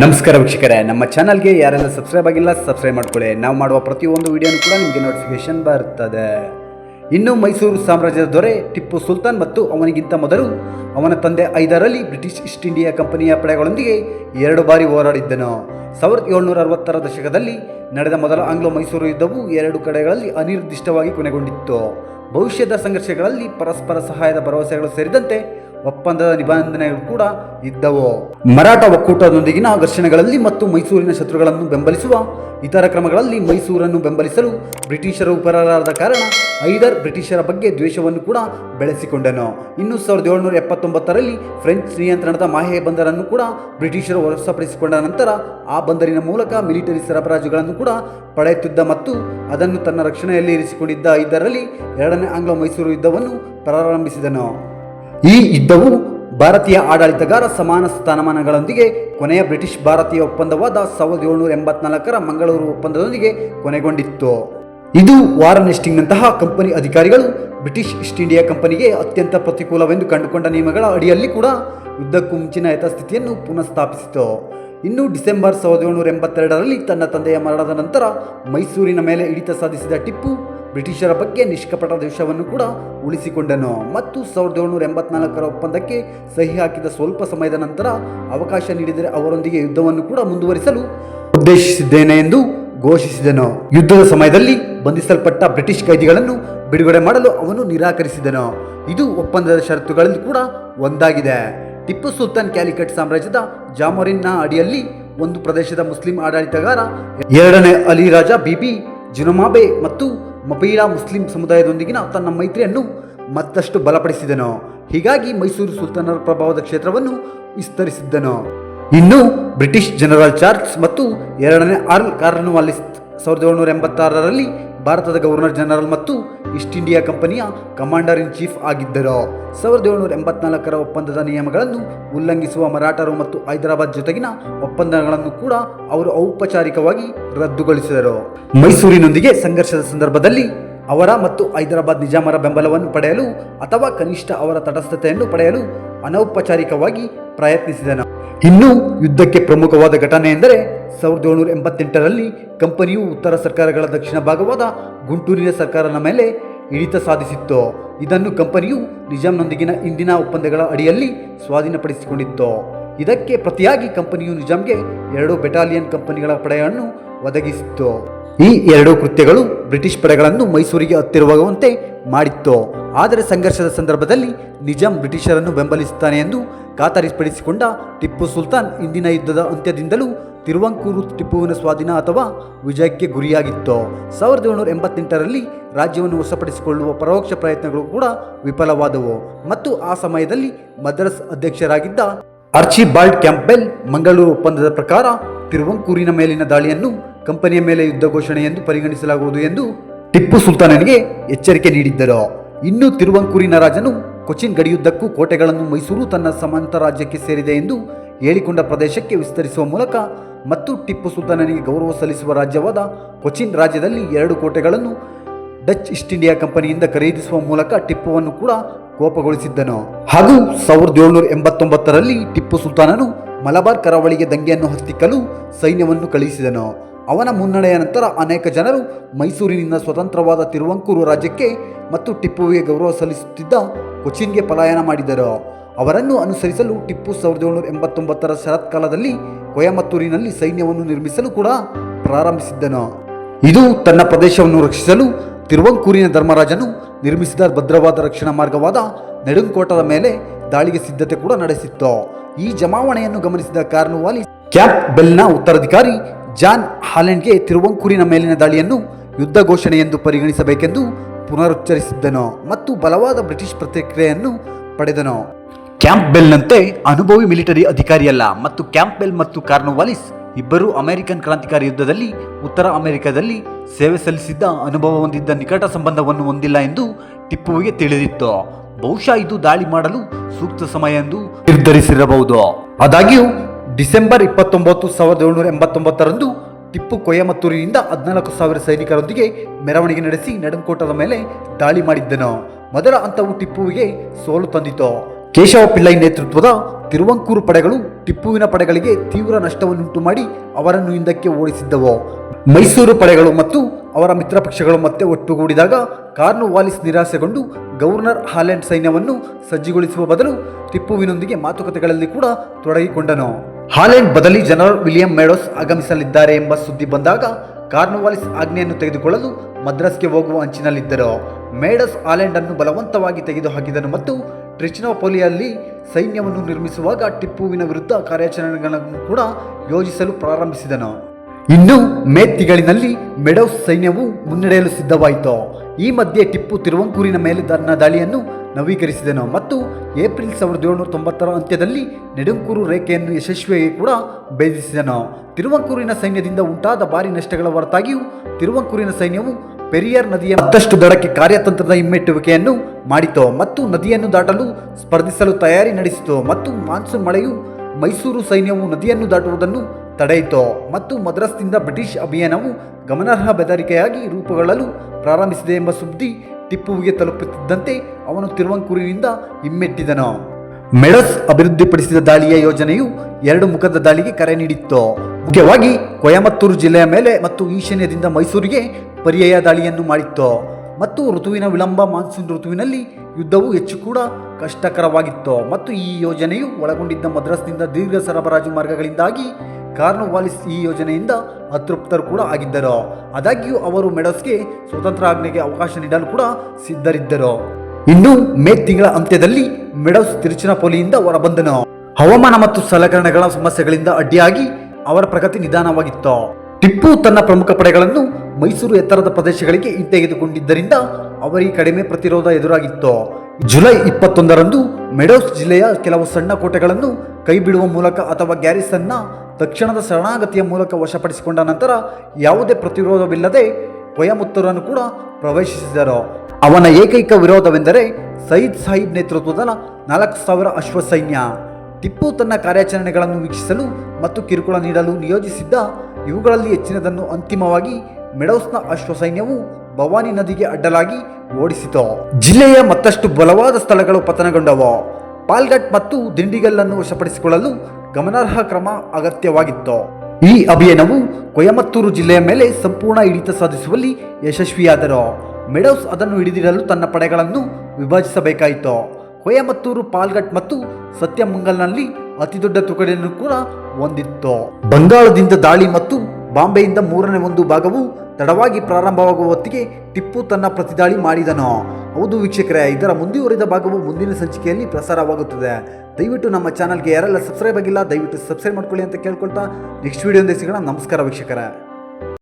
ನಮಸ್ಕಾರ ವೀಕ್ಷಕರೇ, ನಮ್ಮ ಚಾನಲ್ಗೆ ಯಾರೆಲ್ಲ ಸಬ್ಸ್ಕ್ರೈಬ್ ಆಗಿಲ್ಲ ಸಬ್ಸ್ಕ್ರೈಬ್ ಮಾಡ್ಕೊಳ್ಳಿ. ನಾವು ಮಾಡುವ ಪ್ರತಿಯೊಂದು ವಿಡಿಯೋನು ಕೂಡ ನಿಮಗೆ ನೋಟಿಫಿಕೇಶನ್ ಬರ್ತದೆ. ಇನ್ನು ಮೈಸೂರು ಸಾಮ್ರಾಜ್ಯದ ದೊರೆ ಟಿಪ್ಪು ಸುಲ್ತಾನ್ ಮತ್ತು ಅವನಿಗಿಂತ ಮೊದಲು ಅವನ ತಂದೆ ಐದರಲ್ಲಿ ಬ್ರಿಟಿಷ್ ಈಸ್ಟ್ ಇಂಡಿಯಾ ಕಂಪನಿಯ ಪಡೆಗಳೊಂದಿಗೆ ಎರಡು ಬಾರಿ ಹೋರಾಡಿದ್ದನು. ಸಾವಿರದ ಏಳ್ನೂರ ಅರವತ್ತರ ದಶಕದಲ್ಲಿ ನಡೆದ ಮೊದಲ ಆಂಗ್ಲೋ ಮೈಸೂರು ಯುದ್ಧವು ಎರಡು ಕಡೆಗಳಲ್ಲಿ ಅನಿರ್ದಿಷ್ಟವಾಗಿ ಕೊನೆಗೊಂಡಿತ್ತು. ಭವಿಷ್ಯದ ಸಂಘರ್ಷಗಳಲ್ಲಿ ಪರಸ್ಪರ ಸಹಾಯದ ಭರವಸೆಗಳು ಸೇರಿದಂತೆ ಒಪ್ಪಂದದ ನಿಬಂಧನೆಗಳು ಕೂಡ ಇದ್ದವು. ಮರಾಠ ಒಕ್ಕೂಟದೊಂದಿಗಿನ ಘರ್ಷಣೆಗಳಲ್ಲಿ ಮತ್ತು ಮೈಸೂರಿನ ಶತ್ರುಗಳನ್ನು ಬೆಂಬಲಿಸುವ ಇತರ ಕ್ರಮಗಳಲ್ಲಿ ಮೈಸೂರನ್ನು ಬೆಂಬಲಿಸಲು ಬ್ರಿಟಿಷರು ವಿಫಲರಾದ ಕಾರಣ ಐದರ್ ಬ್ರಿಟಿಷರ ಬಗ್ಗೆ ದ್ವೇಷವನ್ನು ಕೂಡ ಬೆಳೆಸಿಕೊಂಡನು. ಇನ್ನು ಸಾವಿರದ ಏಳುನೂರ ಎಪ್ಪತ್ತೊಂಬತ್ತರಲ್ಲಿ ಫ್ರೆಂಚ್ ನಿಯಂತ್ರಣದ ಮಾಹೆ ಬಂದರನ್ನು ಕೂಡ ಬ್ರಿಟಿಷರು ವಶಪಡಿಸಿಕೊಂಡ ನಂತರ ಆ ಬಂದರಿನ ಮೂಲಕ ಮಿಲಿಟರಿ ಸರಬರಾಜುಗಳನ್ನು ಕೂಡ ಪಡೆಯುತ್ತಿದ್ದ ಮತ್ತು ಅದನ್ನು ತನ್ನ ರಕ್ಷಣೆಯಲ್ಲಿ ಇರಿಸಿಕೊಂಡಿದ್ದ ಐದರಲ್ಲಿ ಎರಡನೇ ಆಂಗ್ಲೋ ಮೈಸೂರು ಯುದ್ಧವನ್ನು ಪ್ರಾರಂಭಿಸಿದನು. ಈ ಯುದ್ಧವು ಭಾರತೀಯ ಆಡಳಿತಗಾರ ಸಮಾನ ಸ್ಥಾನಮಾನಗಳೊಂದಿಗೆ ಕೊನೆಯ ಬ್ರಿಟಿಷ್ ಭಾರತೀಯ ಒಪ್ಪಂದವಾದ ಸಾವಿರದ ಏಳುನೂರ ಎಂಬತ್ನಾಲ್ಕರ ಮಂಗಳೂರು ಒಪ್ಪಂದದೊಂದಿಗೆ ಕೊನೆಗೊಂಡಿತ್ತು. ಇದು ವಾರನ್ ಹೆಸ್ಟಿಂಗ್ನಂತಹ ಕಂಪನಿ ಅಧಿಕಾರಿಗಳು ಬ್ರಿಟಿಷ್ ಈಸ್ಟ್ ಇಂಡಿಯಾ ಕಂಪನಿಗೆ ಅತ್ಯಂತ ಪ್ರತಿಕೂಲವೆಂದು ಕಂಡುಕೊಂಡ ನಿಯಮಗಳ ಅಡಿಯಲ್ಲಿ ಕೂಡ ಯುದ್ಧಕ್ಕೂ ಮುಂಚಿನ ಯಥಾಸ್ಥಿತಿಯನ್ನು ಪುನಃಸ್ಥಾಪಿಸಿತು. ಇನ್ನು ಡಿಸೆಂಬರ್ ಸಾವಿರದ ಏಳುನೂರ ಎಂಬತ್ತೆರಡರಲ್ಲಿ ತನ್ನ ತಂದೆಯ ಮರಣದ ನಂತರ ಮೈಸೂರಿನ ಮೇಲೆ ಹಿಡಿತ ಸಾಧಿಸಿದ ಟಿಪ್ಪು ಬ್ರಿಟಿಷರ ಬಗ್ಗೆ ನಿಷ್ಕಪಟ ದೇಶವನ್ನು ಕೂಡ ಉಳಿಸಿಕೊಂಡನು. ಮತ್ತು ಸಾವಿರದ ಏಳುನೂರ ಎಂಬತ್ನಾಲ್ಕರ ಒಪ್ಪಂದಕ್ಕೆ ಸಹಿ ಹಾಕಿದ ಸ್ವಲ್ಪ ಸಮಯದ ನಂತರ ಅವಕಾಶ ನೀಡಿದರೆ ಅವರೊಂದಿಗೆ ಯುದ್ಧವನ್ನು ಕೂಡ ಮುಂದುವರಿಸಲು ಉದ್ದೇಶಿಸಿದ್ದೇನೆ ಎಂದು ಘೋಷಿಸಿದನು. ಯುದ್ಧದ ಸಮಯದಲ್ಲಿ ಬಂಧಿಸಲ್ಪಟ್ಟ ಬ್ರಿಟಿಷ್ ಕೈದಿಗಳನ್ನು ಬಿಡುಗಡೆ ಮಾಡಲು ಅವನು ನಿರಾಕರಿಸಿದನು. ಇದು ಒಪ್ಪಂದದ ಷರತ್ತುಗಳಲ್ಲಿ ಕೂಡ ಒಂದಾಗಿದೆ. ಟಿಪ್ಪು ಸುಲ್ತಾನ್ ಕ್ಯಾಲಿಕಟ್ ಸಾಮ್ರಾಜ್ಯದ ಜಾಮೋರಿನ್ನ ಅಡಿಯಲ್ಲಿ ಒಂದು ಪ್ರದೇಶದ ಮುಸ್ಲಿಂ ಆಡಳಿತಗಾರ, ಎರಡನೇ ಅಲಿ ರಾಜ ಬಿಬಿ ಜುನಮಾಬೆ ಮತ್ತು ಮಬೀರಾ ಮುಸ್ಲಿಂ ಸಮುದಾಯದೊಂದಿಗಿನ ತನ್ನ ಮೈತ್ರಿಯನ್ನು ಮತ್ತಷ್ಟು ಬಲಪಡಿಸಿದನು, ಹೀಗಾಗಿ ಮೈಸೂರು ಸುಲ್ತಾನರ ಪ್ರಭಾವದ ಕ್ಷೇತ್ರವನ್ನು ವಿಸ್ತರಿಸಿದ್ದನು. ಇನ್ನು ಬ್ರಿಟಿಷ್ ಜನರಲ್ ಚಾರ್ಲ್ಸ್ ಮತ್ತು ಎರಡನೇ ಆರ್ಲ್ ಕಾರ್ನ್ವಾಲಿಸ್ ಸಾವಿರದ ಏಳುನೂರ ಎಂಬತ್ತಾರರಲ್ಲಿ ಭಾರತದ ಗವರ್ನರ್ ಜನರಲ್ ಮತ್ತು ಈಸ್ಟ್ ಇಂಡಿಯಾ ಕಂಪನಿಯ ಕಮಾಂಡರ್ ಇನ್ ಚೀಫ್ ಆಗಿದ್ದರು. ಸಾವಿರದ ಏಳುನೂರ ಎಂಬತ್ನಾಲ್ಕರ ಒಪ್ಪಂದದ ನಿಯಮಗಳನ್ನು ಉಲ್ಲಂಘಿಸುವ ಮರಾಠರು ಮತ್ತು ಹೈದರಾಬಾದ್ ಜೊತೆಗಿನ ಒಪ್ಪಂದಗಳನ್ನು ಕೂಡ ಅವರು ಔಪಚಾರಿಕವಾಗಿ ರದ್ದುಗೊಳಿಸಿದರು. ಮೈಸೂರಿನೊಂದಿಗೆ ಸಂಘರ್ಷದ ಸಂದರ್ಭದಲ್ಲಿ ಅವರ ಮತ್ತು ಹೈದರಾಬಾದ್ ನಿಜಾಮರ ಬೆಂಬಲವನ್ನು ಪಡೆಯಲು ಅಥವಾ ಕನಿಷ್ಠ ಅವರ ತಟಸ್ಥತೆಯನ್ನು ಪಡೆಯಲು ಅನೌಪಚಾರಿಕವಾಗಿ ಪ್ರಯತ್ನಿಸಿದನು. ಇನ್ನು ಯುದ್ಧಕ್ಕೆ ಪ್ರಮುಖವಾದ ಘಟನೆ ಎಂದರೆ ಸಾವಿರದ ಏಳುನೂರ ಎಂಬತ್ತೆಂಟರಲ್ಲಿ ಕಂಪನಿಯು ಉತ್ತರ ಸರ್ಕಾರಗಳ ದಕ್ಷಿಣ ಭಾಗವಾದ ಗುಂಟೂರಿನ ಸರ್ಕಾರದ ಮೇಲೆ ಹಿಡಿತ ಸಾಧಿಸಿತ್ತು. ಇದನ್ನು ಕಂಪನಿಯು ನಿಜಾಂನೊಂದಿಗಿನ ಇಂದಿನ ಒಪ್ಪಂದಗಳ ಅಡಿಯಲ್ಲಿ ಸ್ವಾಧೀನಪಡಿಸಿಕೊಂಡಿತ್ತು. ಇದಕ್ಕೆ ಪ್ರತಿಯಾಗಿ ಕಂಪನಿಯು ನಿಜಾಂಗೆ ಎರಡು ಬೆಟಾಲಿಯನ್ ಕಂಪನಿಗಳ ಪಡೆಯನ್ನು ಒದಗಿಸಿತ್ತು. ಈ ಎರಡೂ ಕೃತ್ಯಗಳು ಬ್ರಿಟಿಷ್ ಪಡೆಗಳನ್ನು ಮೈಸೂರಿಗೆ ಹತ್ತಿರವಾಗುವಂತೆ ಮಾಡಿತ್ತು. ಆದರೆ ಸಂಘರ್ಷದ ಸಂದರ್ಭದಲ್ಲಿ ನಿಜಾಂ ಬ್ರಿಟಿಷರನ್ನು ಬೆಂಬಲಿಸುತ್ತಾನೆ ಎಂದು ಖಾತರಿಪಡಿಸಿಕೊಂಡ ಟಿಪ್ಪು ಸುಲ್ತಾನ್ ಇಂದಿನ ಯುದ್ಧದ ಅಂತ್ಯದಿಂದಲೂ ತಿರುವಂಕೂರು ಟಿಪ್ಪುವಿನ ಸ್ವಾಧೀನ ಅಥವಾ ವಿಜಯಕ್ಕೆ ಗುರಿಯಾಗಿತ್ತು. ಸಾವಿರದ ಏಳುನೂರ ಎಂಬತ್ತೆಂಟರಲ್ಲಿ ರಾಜ್ಯವನ್ನು ವಶಪಡಿಸಿಕೊಳ್ಳುವ ಪರೋಕ್ಷ ಪ್ರಯತ್ನಗಳು ಕೂಡ ವಿಫಲವಾದವು ಮತ್ತು ಆ ಸಮಯದಲ್ಲಿ ಮದ್ರಾಸ್ ಅಧ್ಯಕ್ಷರಾಗಿದ್ದ ಅರ್ಚಿಬಾಲ್ಡ್ ಕ್ಯಾಂಪೆಲ್ ಮಂಗಳೂರು ಒಪ್ಪಂದದ ಪ್ರಕಾರ ತಿರುವಂಕೂರಿನ ಮೇಲಿನ ದಾಳಿಯನ್ನು ಕಂಪನಿಯ ಮೇಲೆ ಯುದ್ಧ ಘೋಷಣೆ ಎಂದು ಪರಿಗಣಿಸಲಾಗುವುದು ಎಂದು ಟಿಪ್ಪು ಸುಲ್ತಾನನಿಗೆ ಎಚ್ಚರಿಕೆ ನೀಡಿದ್ದರು. ಇನ್ನು ತಿರುವಂಕೂರಿನ ರಾಜನು ಕೊಚಿನ್ ಗಡಿಯುದ್ದಕ್ಕೂ ಕೋಟೆಗಳನ್ನು ಮೈಸೂರು ತನ್ನ ಸಮಂತ ರಾಜ್ಯಕ್ಕೆ ಸೇರಿದೆ ಎಂದು ಹೇಳಿಕೊಂಡ ಪ್ರದೇಶಕ್ಕೆ ವಿಸ್ತರಿಸುವ ಮೂಲಕ ಮತ್ತು ಟಿಪ್ಪು ಸುಲ್ತಾನನಿಗೆ ಗೌರವ ಸಲ್ಲಿಸುವ ರಾಜ್ಯವಾದ ಕೊಚಿನ್ ರಾಜ್ಯದಲ್ಲಿ ಎರಡು ಕೋಟೆಗಳನ್ನು ಡಚ್ ಈಸ್ಟ್ ಇಂಡಿಯಾ ಕಂಪನಿಯಿಂದ ಖರೀದಿಸುವ ಮೂಲಕ ಟಿಪ್ಪುವನ್ನು ಕೂಡ ಕೋಪಗೊಳಿಸಿದ್ದನು. ಹಾಗೂ ಸಾವಿರದ ಏಳುನೂರ ಎಂಬತ್ತೊಂಬತ್ತರಲ್ಲಿ ಟಿಪ್ಪು ಸುಲ್ತಾನನು ಮಲಬಾರ್ ಕರಾವಳಿಗೆ ದಂಗೆಯನ್ನು ಹತ್ತಿಕ್ಕಲು ಸೈನ್ಯವನ್ನು ಕಳುಹಿಸಿದನು. ಅವನ ಮುನ್ನಡೆಯ ನಂತರ ಅನೇಕ ಜನರು ಮೈಸೂರಿನಿಂದ ಸ್ವತಂತ್ರವಾದ ತಿರುವಂಕೂರು ರಾಜ್ಯಕ್ಕೆ ಮತ್ತು ಟಿಪ್ಪುವಿಗೆ ಗೌರವ ಸಲ್ಲಿಸುತ್ತಿದ್ದ ಕೊಚಿನ್ಗೆ ಪಲಾಯನ ಮಾಡಿದರು. ಅವರನ್ನು ಅನುಸರಿಸಲು ಟಿಪ್ಪು ಸಾವಿರದ ಏಳುನೂರ ಎಂಬತ್ತೊಂಬತ್ತರ ಶರತ್ಕಾಲದಲ್ಲಿ ಕೊಯಮತ್ತೂರಿನಲ್ಲಿ ಸೈನ್ಯವನ್ನು ನಿರ್ಮಿಸಲು ಕೂಡ ಪ್ರಾರಂಭಿಸಿದ್ದನು. ಇದು ತನ್ನ ಪ್ರದೇಶವನ್ನು ರಕ್ಷಿಸಲು ತಿರುವಂಕೂರಿನ ಧರ್ಮರಾಜನು ನಿರ್ಮಿಸಿದ ಭದ್ರವಾದ ರಕ್ಷಣಾ ಮಾರ್ಗವಾದ ನೆಡುಂಕೋಟದ ಮೇಲೆ ದಾಳಿಗೆ ಸಿದ್ಧತೆ ಕೂಡ ನಡೆಸಿತ್ತು. ಈ ಜಮಾವಣೆಯನ್ನು ಗಮನಿಸಿದ ಕಾರ್ನುವಾಲಿ ಕ್ಯಾಪ್ ಬೆಲ್ನ ಉತ್ತರಾಧಿಕಾರಿ ಜಾನ್ ಹಾಲೆಂಡ್ಗೆ ತಿರುವಂಕೂರಿನ ಮೇಲಿನ ದಾಳಿಯನ್ನು ಯುದ್ಧ ಘೋಷಣೆ ಎಂದು ಪರಿಗಣಿಸಬೇಕೆಂದು ಪುನರುಚ್ಚರಿಸಿದ್ದನು ಮತ್ತು ಬಲವಾದ ಬ್ರಿಟಿಷ್ ಪ್ರತಿಕ್ರಿಯೆಯನ್ನು ಪಡೆದನು? ಕ್ಯಾಂಪ್ ಬೆಲ್ನಂತೆ ಅನುಭವಿ ಮಿಲಿಟರಿ ಅಧಿಕಾರಿಯಲ್ಲ ಮತ್ತು ಕ್ಯಾಂಪ್ ಬೆಲ್ ಮತ್ತು ಕಾರ್ನೋವಾಲಿಸ್ ಇಬ್ಬರೂ ಅಮೆರಿಕನ್ ಕ್ರಾಂತಿಕಾರಿ ಯುದ್ಧದಲ್ಲಿ ಉತ್ತರ ಅಮೆರಿಕದಲ್ಲಿ ಸೇವೆ ಸಲ್ಲಿಸಿದ್ದ ಅನುಭವ ಹೊಂದಿದ್ದ ನಿಕಟ ಸಂಬಂಧವನ್ನು ಹೊಂದಿಲ್ಲ ಎಂದು ಟಿಪ್ಪುವಿಗೆ ತಿಳಿದಿತ್ತು. ಬಹುಶಃ ಇದು ದಾಳಿ ಮಾಡಲು ಸೂಕ್ತ ಸಮಯ ಎಂದು ನಿರ್ಧರಿಸಿರಬಹುದು. ಆದಾಗ್ಯೂ, ಡಿಸೆಂಬರ್ ಇಪ್ಪತ್ತೊಂಬತ್ತು ಸಾವಿರದ ಏಳುನೂರ ಎಂಬತ್ತೊಂಬತ್ತರಂದು ಟಿಪ್ಪು ಕೊಯಮತ್ತೂರಿನಿಂದ ಹದಿನಾಲ್ಕು ಸಾವಿರ ಸೈನಿಕರೊಂದಿಗೆ ಮೆರವಣಿಗೆ ನಡೆಸಿ ನಡುಂಕೋಟದ ಮೇಲೆ ದಾಳಿ ಮಾಡಿದ್ದನು. ಮೊದಲ ಹಂತವು ಟಿಪ್ಪುವಿಗೆ ಸೋಲು ತಂದಿತು. ಕೇಶವ ಪಿಳ್ಳೈ ನೇತೃತ್ವದ ತಿರುವಂಕೂರು ಪಡೆಗಳು ಟಿಪ್ಪುವಿನ ಪಡೆಗಳಿಗೆ ತೀವ್ರ ನಷ್ಟವನ್ನುಂಟು ಮಾಡಿ ಅವರನ್ನು ಹಿಂದಕ್ಕೆ ಓಡಿಸಿದ್ದವು. ಮೈಸೂರು ಪಡೆಗಳು ಮತ್ತು ಅವರ ಮಿತ್ರ ಪಕ್ಷಗಳು ಮತ್ತೆ ಒಟ್ಟುಗೂಡಿದಾಗ ಕಾರ್ನು ವಾಲಿಸ್ ನಿರಾಸೆಗೊಂಡು ಗವರ್ನರ್ ಹಾಲೆಂಡ್ ಸೈನ್ಯವನ್ನು ಸಜ್ಜುಗೊಳಿಸುವ ಬದಲು ಟಿಪ್ಪುವಿನೊಂದಿಗೆ ಮಾತುಕತೆಗಳಲ್ಲಿ ಕೂಡ ತೊಡಗಿಕೊಂಡನು. ಹಾಲೆಂಡ್ ಬದಲಿ ಜನರಲ್ ವಿಲಿಯಂ ಮೇಡೋಸ್ ಆಗಮಿಸಲಿದ್ದಾರೆ ಎಂಬ ಸುದ್ದಿ ಬಂದಾಗ ಕಾರ್ನೋವಾಲಿಸ್ ಆಜ್ಞೆಯನ್ನು ತೆಗೆದುಕೊಳ್ಳಲು ಮದ್ರಾಸ್ಗೆ ಹೋಗುವ ಅಂಚಿನಲ್ಲಿದ್ದರು. ಮೇಡಸ್ ಆಲೆಂಡ್ ಅನ್ನು ಬಲವಂತವಾಗಿ ತೆಗೆದುಹಾಕಿದನು ಮತ್ತು ಟ್ರಿಚಿನೋಪೊಲಿಯಲ್ಲಿ ಸೈನ್ಯವನ್ನು ನಿರ್ಮಿಸುವಾಗ ಟಿಪ್ಪುವಿನ ವಿರುದ್ಧ ಕಾರ್ಯಾಚರಣೆಗಳನ್ನು ಕೂಡ ಯೋಜಿಸಲು ಪ್ರಾರಂಭಿಸಿದನು. ಇನ್ನು ಮೇ ತಿಂಗಳಿನಲ್ಲಿ ಮೆಡೋಸ್ ಸೈನ್ಯವು ಮುನ್ನಡೆಯಲು ಸಿದ್ಧವಾಯಿತು. ಈ ಮಧ್ಯೆ ಟಿಪ್ಪು ತಿರುವಂಕೂರಿನ ಮೇಲೆ ತನ್ನ ದಾಳಿಯನ್ನು ನವೀಕರಿಸಿದನು ಮತ್ತು ಏಪ್ರಿಲ್ ಸಾವಿರದ ಏಳುನೂರ ತೊಂಬತ್ತರ ಅಂತ್ಯದಲ್ಲಿ ನೆಡುಂಕೂರು ರೇಖೆಯನ್ನು ಯಶಸ್ವಿಯಾಗಿ ಕೂಡ ಭೇದಿಸಿದನು. ತಿರುವಂಕೂರಿನ ಸೈನ್ಯದಿಂದ ಉಂಟಾದ ಭಾರಿ ನಷ್ಟಗಳ ಹೊರತಾಗಿಯೂ ತಿರುವಂಕೂರಿನ ಸೈನ್ಯವು ಪೆರಿಯಾರ್ ನದಿಯ ಮತ್ತಷ್ಟು ದಡಕ್ಕೆ ಕಾರ್ಯತಂತ್ರದ ಹಿಮ್ಮೆಟ್ಟುವಿಕೆಯನ್ನು ಮಾಡಿತು ಮತ್ತು ನದಿಯನ್ನು ದಾಟಲು ಸ್ಪರ್ಧಿಸಲು ತಯಾರಿ ನಡೆಸಿತು ಮತ್ತು ಮಾನ್ಸೂನ್ ಮಳೆಯು ಮೈಸೂರು ಸೈನ್ಯವು ನದಿಯನ್ನು ದಾಟುವುದನ್ನು ತಡೆಯಿತು ಮತ್ತು ಮದ್ರಾಸ್ನಿಂದ ಬ್ರಿಟಿಷ್ ಅಭಿಯಾನವು ಗಮನಾರ್ಹ ಬೆದರಿಕೆಯಾಗಿ ರೂಪುಗೊಳ್ಳಲು ಪ್ರಾರಂಭಿಸಿದೆ ಎಂಬ ಸುದ್ದಿ ಟಿಪ್ಪುವಿಗೆ ತಲುಪುತ್ತಿದ್ದಂತೆ ಅವನು ತಿರುವಂಕೂರಿನಿಂದ ಹಿಮ್ಮೆಟ್ಟಿದನು. ಮೆಡಸ್ ಅಭಿವೃದ್ಧಿಪಡಿಸಿದ ದಾಳಿಯ ಯೋಜನೆಯು ಎರಡು ಮುಖದ ದಾಳಿಗೆ ಕರೆ ನೀಡಿತ್ತು. ಮುಖ್ಯವಾಗಿ ಕೊಯಮತ್ತೂರು ಜಿಲ್ಲೆಯ ಮೇಲೆ ಮತ್ತು ಈಶಾನ್ಯದಿಂದ ಮೈಸೂರಿಗೆ ಪರ್ಯಾಯ ದಾಳಿಯನ್ನು ಮಾಡಿತ್ತು. ಮತ್ತು ಋತುವಿನ ವಿಳಂಬ ಮಾನ್ಸೂನ್ ಋತುವಿನಲ್ಲಿ ಯುದ್ಧವು ಹೆಚ್ಚು ಕೂಡ ಕಷ್ಟಕರವಾಗಿತ್ತು. ಮತ್ತು ಈ ಯೋಜನೆಯು ಒಳಗೊಂಡಿದ್ದ ಮದ್ರಾಸ್ನಿಂದ ದೀರ್ಘ ಸರಬರಾಜು ಮಾರ್ಗಗಳಿಂದಾಗಿ ಕಾರ್ನುವಾಲಿಸ್ ಈ ಯೋಜನೆಯಿಂದ ಅತೃಪ್ತರು ಕೂಡ ಆಗಿದ್ದರು. ಆದಾಗ್ಯೂ ಅವರು ಮೆಡಸ್ಗೆ ಸ್ವತಂತ್ರ ಆಜ್ಞೆಗೆ ಅವಕಾಶ ನೀಡಲು ಕೂಡ ಸಿದ್ಧರಿದ್ದರು. ಇನ್ನು ಮೇ ತಿಂಗಳ ಅಂತ್ಯದಲ್ಲಿ ಮೆಡೋಸ್ ತಿರುಚಿನಪೊಲಿಯಿಂದ ಹೊರಬಂದನು. ಹವಾಮಾನ ಮತ್ತು ಸಲಕರಣೆಗಳ ಸಮಸ್ಯೆಗಳಿಂದ ಅಡ್ಡಿಯಾಗಿ ಅವರ ಪ್ರಗತಿ ನಿಧಾನವಾಗಿತ್ತು. ಟಿಪ್ಪು ತನ್ನ ಪ್ರಮುಖ ಪಡೆಗಳನ್ನು ಮೈಸೂರು ಎತ್ತರದ ಪ್ರದೇಶಗಳಿಗೆ ಹಿಂತೆಗೆದುಕೊಂಡಿದ್ದರಿಂದ ಅವರಿಗೆ ಕಡಿಮೆ ಪ್ರತಿರೋಧ ಎದುರಾಗಿತ್ತು. ಜುಲೈ ಇಪ್ಪತ್ತೊಂದರಂದು ಮೆಡೋಸ್ ಜಿಲ್ಲೆಯ ಕೆಲವು ಸಣ್ಣ ಕೋಟೆಗಳನ್ನು ಕೈಬಿಡುವ ಮೂಲಕ ಅಥವಾ ಗ್ಯಾರಿಸನ್ನ ತಕ್ಷಣದ ಶರಣಾಗತಿಯ ಮೂಲಕ ವಶಪಡಿಸಿಕೊಂಡ ನಂತರ ಯಾವುದೇ ಪ್ರತಿರೋಧವಿಲ್ಲದೆ ಕೊಯಮುತ್ತೂರನ್ನು ಕೂಡ ಪ್ರವೇಶಿಸಿದರು. ಅವನ ಏಕೈಕ ವಿರೋಧವೆಂದರೆ ಸಯೀದ್ ಸಾಹಿಬ್ ನೇತೃತ್ವದ ನಾಲ್ಕು ಸಾವಿರ ಅಶ್ವಸೈನ್ಯ ಟಿಪ್ಪು ತನ್ನ ಕಾರ್ಯಾಚರಣೆಗಳನ್ನು ವೀಕ್ಷಿಸಲು ಮತ್ತು ಕಿರುಕುಳ ನೀಡಲು ನಿಯೋಜಿಸಿದ್ದ ಇವುಗಳಲ್ಲಿ ಹೆಚ್ಚಿನದನ್ನು ಅಂತಿಮವಾಗಿ ಮೆಡೋಸ್ನ ಅಶ್ವಸೈನ್ಯವು ಭವಾನಿ ನದಿಗೆ ಅಡ್ಡಲಾಗಿ ಓಡಿಸಿತು. ಜಿಲ್ಲೆಯ ಮತ್ತಷ್ಟು ಬಲವಾದ ಸ್ಥಳಗಳು ಪತನಗೊಂಡವು. ಪಾಲ್ಗಟ್ ಮತ್ತು ದಿಂಡಿಗಲ್ಲನ್ನು ವಶಪಡಿಸಿಕೊಳ್ಳಲು ಗಮನಾರ್ಹ ಕ್ರಮ ಅಗತ್ಯವಾಗಿತ್ತು. ಈ ಅಭಿಯಾನವು ಕೊಯಮತ್ತೂರು ಜಿಲ್ಲೆಯ ಮೇಲೆ ಸಂಪೂರ್ಣ ಹಿಡಿತ ಸಾಧಿಸುವಲ್ಲಿ ಯಶಸ್ವಿಯಾದರು. ಮೆಡೌಸ್ ಅದನ್ನು ಹಿಡಿದಿಡಲು ತನ್ನ ಪಡೆಗಳನ್ನು ವಿಭಜಿಸಬೇಕಾಯಿತು. ಕೊಯಮತ್ತೂರು ಪಾಲ್ಗಟ್ ಮತ್ತು ಸತ್ಯಮಂಗಲ್ನಲ್ಲಿ ಅತಿದೊಡ್ಡ ತುಕಡಿಯನ್ನು ಕೂಡ ಹೊಂದಿತ್ತು. ಬಂಗಾಳದಿಂದ ದಾಳಿ ಮತ್ತು ಬಾಂಬೆಯಿಂದ ಮೂರನೇ ಒಂದು ಭಾಗವು ತಡವಾಗಿ ಪ್ರಾರಂಭವಾಗುವ ಹೊತ್ತಿಗೆ ಟಿಪ್ಪು ತನ್ನ ಪ್ರತಿದಾಳಿ ಮಾಡಿದನು. ಹೌದು ವೀಕ್ಷಕರೇ, ಇದರ ಮುಂದುವರಿದ ಭಾಗವು ಮುಂದಿನ ಸಂಚಿಕೆಯಲ್ಲಿ ಪ್ರಸಾರವಾಗುತ್ತದೆ. ದಯವಿಟ್ಟು ನಮ್ಮ ಚಾನಲ್ಗೆ ಯಾರೆಲ್ಲ ಸಬ್ಸ್ಕ್ರೈಬ್ ಆಗಿಲ್ಲ, ದಯವಿಟ್ಟು ಸಬ್ಸ್ಕ್ರೈಬ್ ಮಾಡ್ಕೊಳ್ಳಿ ಅಂತ ಕೇಳ್ಕೊಳ್ತಾ ನೆಕ್ಸ್ಟ್ ವಿಡಿಯೋದಿಂದ ಸಿಗೋಣ. ನಮಸ್ಕಾರ ವೀಕ್ಷಕರೇ.